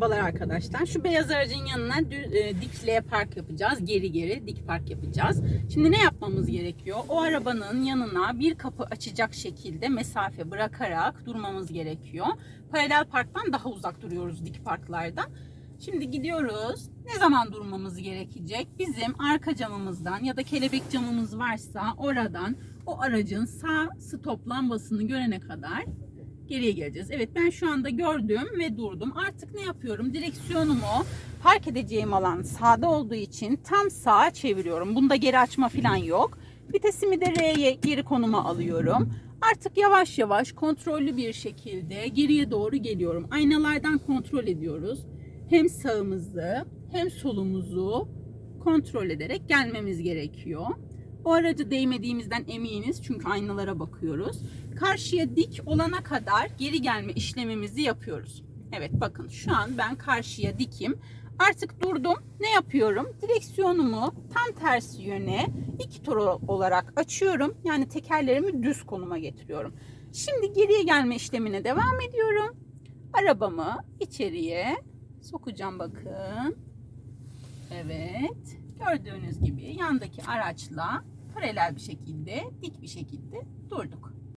Merhabalar arkadaşlar. Şu beyaz aracın yanına e, dik L park yapacağız. Geri geri dik park yapacağız. Şimdi ne yapmamız gerekiyor? O arabanın yanına bir kapı açacak şekilde mesafe bırakarak durmamız gerekiyor. Paralel parktan daha uzak duruyoruz dik parklarda. Şimdi gidiyoruz. Ne zaman durmamız gerekecek? Bizim arka camımızdan ya da kelebek camımız varsa oradan o aracın sağ stop lambasını görene kadar geriye geleceğiz. Evet ben şu anda gördüm ve durdum. Artık ne yapıyorum? Direksiyonumu park edeceğim alan sağda olduğu için tam sağa çeviriyorum. Bunda geri açma falan yok. Vitesimi de R'ye geri konuma alıyorum. Artık yavaş yavaş kontrollü bir şekilde geriye doğru geliyorum. Aynalardan kontrol ediyoruz. Hem sağımızı hem solumuzu kontrol ederek gelmemiz gerekiyor. O aracı değmediğimizden eminiz çünkü aynalara bakıyoruz. Karşıya dik olana kadar geri gelme işlemimizi yapıyoruz. Evet bakın şu an ben karşıya dikim. Artık durdum. Ne yapıyorum? Direksiyonumu tam tersi yöne iki tur olarak açıyorum. Yani tekerlerimi düz konuma getiriyorum. Şimdi geriye gelme işlemine devam ediyorum. Arabamı içeriye sokacağım bakın. Evet. Gördüğünüz gibi yandaki araçla paralel bir şekilde, dik bir şekilde durduk.